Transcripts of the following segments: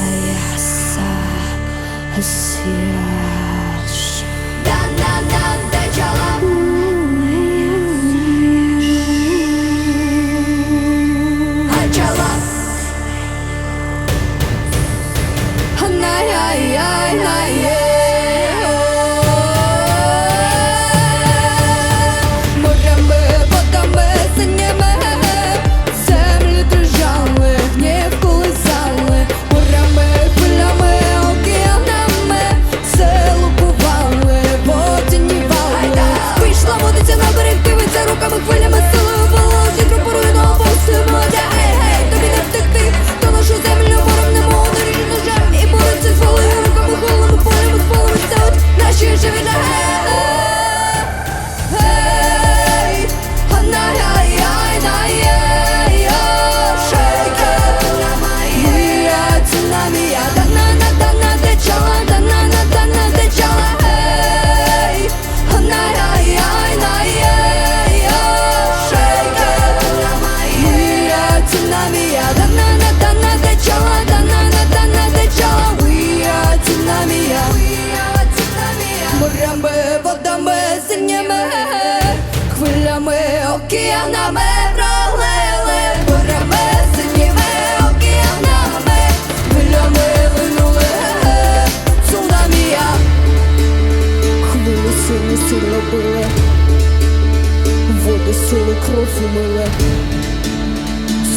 i saw a Yeah. океанами пролили, бурями синіми океанами, хвилями винули цунамія, хвилі сили сильно били, води сили кров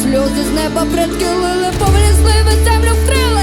сльози з неба предки лили, повлізли, землю вкрили.